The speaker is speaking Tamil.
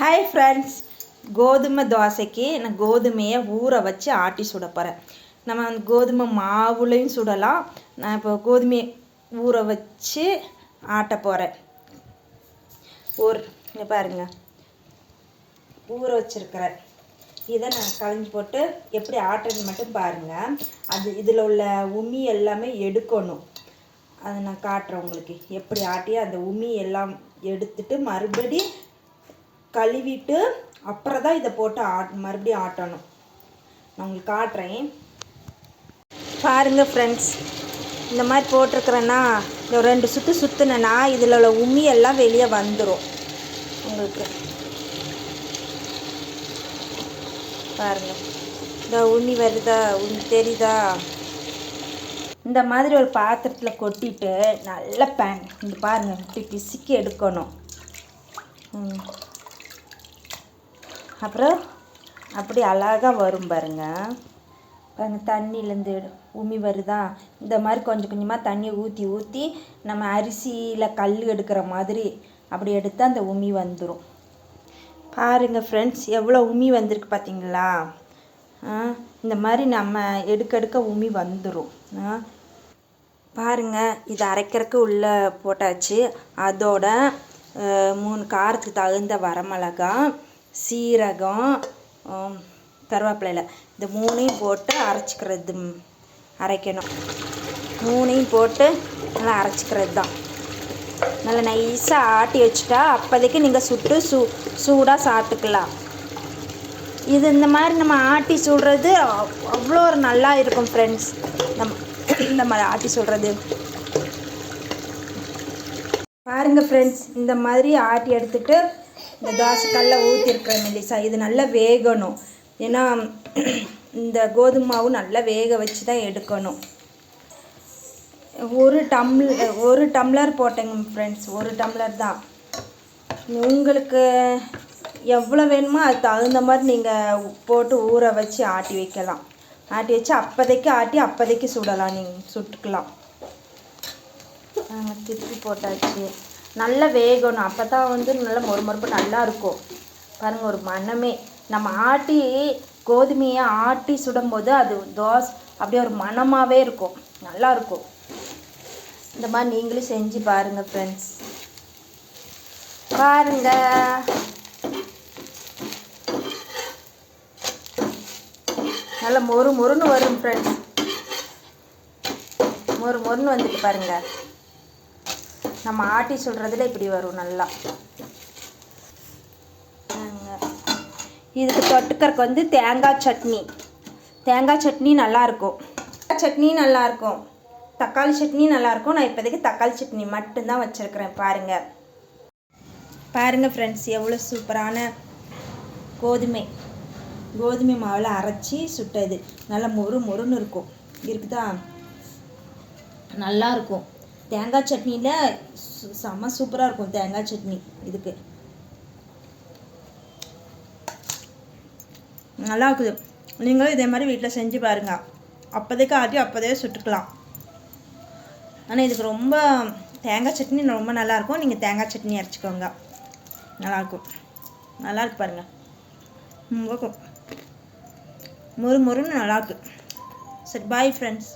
ஹாய் ஃப்ரெண்ட்ஸ் கோதுமை தோசைக்கு நான் கோதுமையை ஊற வச்சு ஆட்டி சுட போகிறேன் நம்ம அந்த கோதுமை மாவுலையும் சுடலாம். நான் இப்போ கோதுமையை ஊற வச்சு ஆட்ட போகிறேன் ஊர் இங்கே பாருங்க. ஊற வச்சுருக்கிறேன். இதை நான் கலைஞ்சி போட்டு எப்படி ஆட்டுறது மட்டும் பாருங்கள் அது இதில் உள்ள உமி எல்லாமே எடுக்கணும். அதை நான் காட்டுறேன் உங்களுக்கு. எப்படி ஆட்டி அந்த உமி எல்லாம் எடுத்துட்டு மறுபடி கழுவிட்டு அப்புறம் தான் இதை போட்டு ஆட் மறுபடியும் ஆட்டணும். நான் உங்களுக்கு காட்டுறேன். பாருங்கள் ஃப்ரெண்ட்ஸ் இந்த மாதிரி போட்டிருக்கிறேன்னா இந்த ரெண்டு சுற்று சுற்றுனேன்னா இதில் உள்ள உமியெல்லாம் வெளியே வந்துடும் உங்களுக்கு பாருங்கள் இந்த உமி வருதா உமி தெரியுதா? இந்த மாதிரி ஒரு பாத்திரத்தில் கொட்டிட்டு நல்ல பேன் இந்த பாருங்கள் இப்படி பிசுக்கி எடுக்கணும். ம். அப்புறம் அப்படி அழகாக வரும் பாருங்க. பாருங்கள் தண்ணியிலேருந்து உமி வருதா? இந்த மாதிரி கொஞ்சம் கொஞ்சமாக தண்ணி ஊற்றி ஊற்றி நம்ம அரிசியில் கல் எடுக்கிற மாதிரி அப்படி எடுத்தால் அந்த உமி வந்துடும் பாருங்கள் ஃப்ரெண்ட்ஸ் எவ்வளோ உமி வந்திருக்கு பார்த்தீங்களா ஆ, இந்த மாதிரி நம்ம எடுக்க எடுக்க உமி வந்துடும் பாருங்கள் இது அரைக்கிறதுக்கு உள்ளே போட்டாச்சு. அதோட மூணு காரத்துக்கு தகுந்த வரமிளகாய் சீரகம் கருவேப்பிலையில் இந்த மூணையும் போட்டு அரைச்சிக்கிறது. அரைக்கணும். மூணையும் போட்டு நல்லா அரைச்சிக்கிறது தான். நல்லா நைஸாக ஆட்டி வச்சுட்டா அப்போதைக்கு நீங்கள் சுட்டு சூ சூடாக சாப்பிட்டுக்கலாம். இது இந்த மாதிரி நம்ம ஆட்டி சுடுறது அவ்- அவ்வளோ ஒரு நல்லா இருக்கும் ஃப்ரெண்ட்ஸ் நம்ம இந்த மாதிரி ஆட்டி சுடுறது. பாருங்கள் ஃப்ரெண்ட்ஸ் இந்த மாதிரி ஆட்டி எடுத்துகிட்டு இந்த தோசைக்கல்ல ஊற்றிருக்கிறேன் மெல்லிசா. இது நல்லா வேகணும். ஏன்னா இந்த கோதுமை மாவு நல்லா வேக வச்சு தான் எடுக்கணும். ஒரு டம்ளர் ஒரு டம்ளர் போட்டேங்க ஃப்ரெண்ட்ஸ் ஒரு டம்ளர் தான். உங்களுக்கு எவ்வளோ வேணுமோ அது தகுந்த மாதிரி நீங்கள் போட்டு ஊற வச்சு ஆட்டி வைக்கலாம். ஆட்டி வச்சு அப்போதைக்கு ஆட்டி அப்போதைக்கு சுடலாம். நீங்கள் சுட்டுக்கலாம். திருப்பி போட்டாச்சு. நல்லா வேகணும். அப்போ தான் வந்து நல்லா மொறு மொறுப்பு நல்லா இருக்கும். பாருங்கள் ஒரு மணமே நம்ம ஆட்டி கோதுமையை ஆட்டி சுடும்போது அது தோசை அப்படியே ஒரு மணமாகவே இருக்கும். நல்லா இருக்கும். இந்த மாதிரி நீங்களும் செஞ்சு பாருங்கள் ஃப்ரெண்ட்ஸ் பாருங்க. நல்லா மொறு மொறுன்னு வரும் ஃப்ரெண்ட்ஸ் மொறு மொறுன்னு வந்துட்டு பாருங்கள் நம்ம ஆட்டி சுடுறதுல இப்படி வரும் நல்லா. இதுக்கு தொட்டுக்கறக்கு வந்து தேங்காய் சட்னி. தேங்காய் சட்னி நல்லாயிருக்கும் சட்னி நல்லாயிருக்கும் தக்காளி சட்னி நல்லாயிருக்கும் நான் இப்போதைக்கு தக்காளி சட்னி மட்டும்தான் வச்சுருக்கிறேன். பாருங்கள் பாருங்கள் ஃப்ரெண்ட்ஸ் எவ்வளோ சூப்பரான கோதுமை. கோதுமை மாவில் அரைச்சி சுட்டது. நல்லா மொறு மொறுன்னு இருக்கும். இருக்குதா? நல்லாயிருக்கும் தேங்காய் சட்னியில் சு- செம்ம சூப்பராக இருக்கும் தேங்காய் சட்னி இதுக்கு. நல்லா இருக்குது. நீங்களும் இதே மாதிரி வீட்டில் செஞ்சு பாருங்க. அப்போதைக்கு ஆட்டி அப்போதே சுட்டுக்கலாம். ஆனால் இதுக்கு ரொம்ப தேங்காய் சட்னி ரொம்ப நல்லாயிருக்கும் நீங்கள் தேங்காய் சட்னி அரைச்சிக்கோங்க. நல்லாயிருக்கும் நல்லா பாருங்கள் ரொம்ப முறு முறுன்னு மொறு மொறுன்னு நல்லாயிருக்கு சரி பாய் ஃப்ரெண்ட்ஸ்